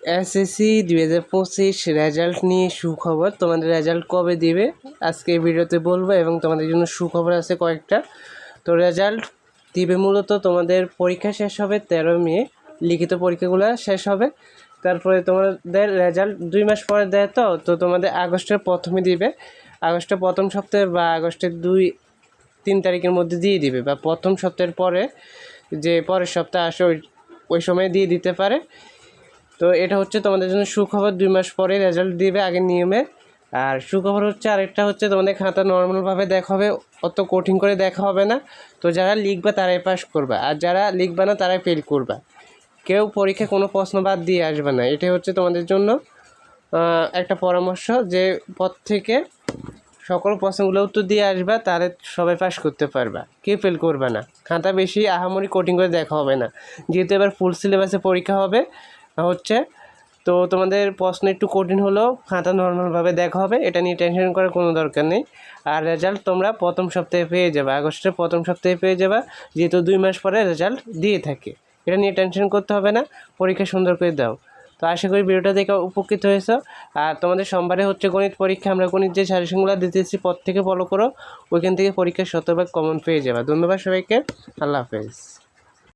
SSC দুই হাজার পঁচিশ রেজাল্ট নিয়ে সুখবর। তোমাদের রেজাল্ট কবে দিবে? আজকে এই ভিডিওতে বলব এবং তোমাদের জন্য সুখবর আছে কয়েকটা। তো রেজাল্ট দিবে মূলত তোমাদের পরীক্ষা শেষ হবে তেরো মে। লিখিত পরীক্ষাগুলো শেষ হবে। তারপরে তোমাদের রেজাল্ট দুই মাস পরে দেয় তো তো তোমাদের আগস্টের প্রথমে দিবে। আগস্টের প্রথম সপ্তাহে বা আগস্টের দুই, তিন তারিখের মধ্যে দিয়ে দিবে বা প্রথম সপ্তাহের পরে যে পরের সপ্তাহে আসে ওই ওই সময় দিয়ে দিতে পারে। তো এটা হচ্ছে তোমাদের জন্য সুখবর, দুই মাস পরে রেজাল্ট দিবে আগের নিয়মে। আর সুখবর হচ্ছে আরেকটা হচ্ছে তোমাদের খাতা নর্মালভাবে দেখা হবে অত কঠিন করে দেখা হবে না। তো যারা লিখবে তারাই পাস করবে, আর যারা লিখবে না তারাই ফেল করবে। কেউ পরীক্ষায় কোনো প্রশ্ন বাদ দিয়ে আসবে না। এটাই হচ্ছে তোমাদের জন্য একটা পরামর্শ যে পথ থেকে সকল প্রশ্নগুলো উত্তর দিয়ে আসবা, তাহলে সবাই পাস করতে পারবা। কেউ ফেল করবে না। খাতা বেশি আহামরি কোটিং করে দেখা হবে না। যেহেতু এবার ফুল সিলেবাসে পরীক্ষা হবে হচ্ছে। তো তোমাদের প্রশ্ন একটু কঠিন হলেও খাতা নর্মালভাবে দেখা হবে, এটা নিয়ে টেনশন করার কোনো দরকার নেই। আর রেজাল্ট তোমরা প্রথম সপ্তাহে পেয়ে যাবে, আগস্টের প্রথম সপ্তাহে পেয়ে যাবে, যেহেতু দুই মাস পরে রেজাল্ট দিয়ে থাকে। এটা নিয়ে টেনশন করতে হবে না, পরীক্ষা সুন্দর করে দাও। তো আশা করি ভিডিওটা দেখে উপকৃত হয়েছো। আর তোমাদের সোমবারে হচ্ছে গণিত পরীক্ষা, আমরা গণিত যে সাজেশনগুলো দিতেছি পর থেকে ফলো করো। ওইখান থেকে পরীক্ষার শতভাগ কমন পেয়ে যাবে। ধন্যবাদ সবাইকে, আল্লাহ হাফেজ।